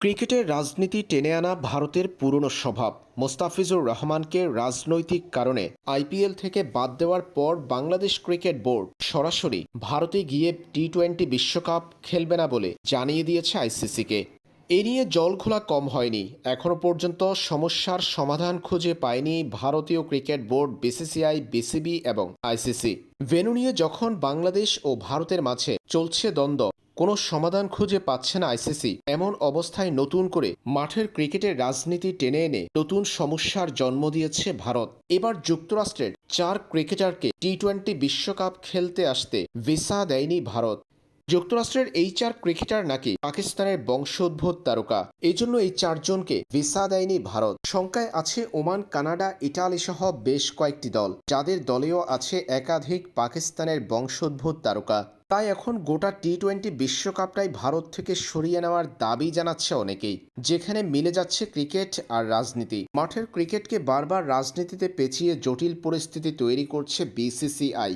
ক্রিকেটের রাজনীতি টেনে আনা ভারতের পুরনো স্বভাব। মোস্তাফিজুর রহমানকে রাজনৈতিক কারণে আইপিএল থেকে বাদ দেওয়ার পর বাংলাদেশ ক্রিকেট বোর্ড সরাসরি ভারতে গিয়ে টি টোয়েন্টি বিশ্বকাপ খেলবে না বলে জানিয়ে দিয়েছে আইসিসিকে। এ নিয়ে জল খোলা কম হয়নি। এখনও পর্যন্ত সমস্যার সমাধান খুঁজে পায়নি ভারতীয় ক্রিকেট বোর্ড বিসিসিআই, বিসিবি এবং আইসিসি। ভেন্যু নিয়ে যখন বাংলাদেশ ও ভারতের মাঝে চলছে দ্বন্দ্ব কোনো সমাধান খুঁজে পাচ্ছে না আইসিসি। এমন অবস্থায় নতুন করে মাঠের ক্রিকেটের রাজনীতি টেনে এনে নতুন সমস্যার জন্ম দিয়েছে ভারত। এবার যুক্তরাষ্ট্রের চার ক্রিকেটারকে টি টোয়েন্টি বিশ্বকাপ খেলতে আসতে ভিসা দেয়নি ভারত। যুক্তরাষ্ট্রের এই চার ক্রিকেটার নাকি পাকিস্তানের বংশোদ্ভূত তারকা। এই জন্য এই চারজনকে ভিসা দেয়নি ভারত। শঙ্কায় আছে ওমান, কানাডা, ইটালি সহ বেশ কয়েকটি দল, যাদের দলেও আছে একাধিক পাকিস্তানের বংশোদ্ভূত তারকা। তাই এখন গোটা টি টোয়েন্টি বিশ্বকাপটাই ভারত থেকে সরিয়ে নেওয়ার দাবি জানাচ্ছে অনেকেই, যেখানে মিলে যাচ্ছে ক্রিকেট আর রাজনীতি। মাঠের ক্রিকেটকে বারবার রাজনীতিতে পেঁচিয়ে জটিল পরিস্থিতি তৈরি করছে বিসিসিআই।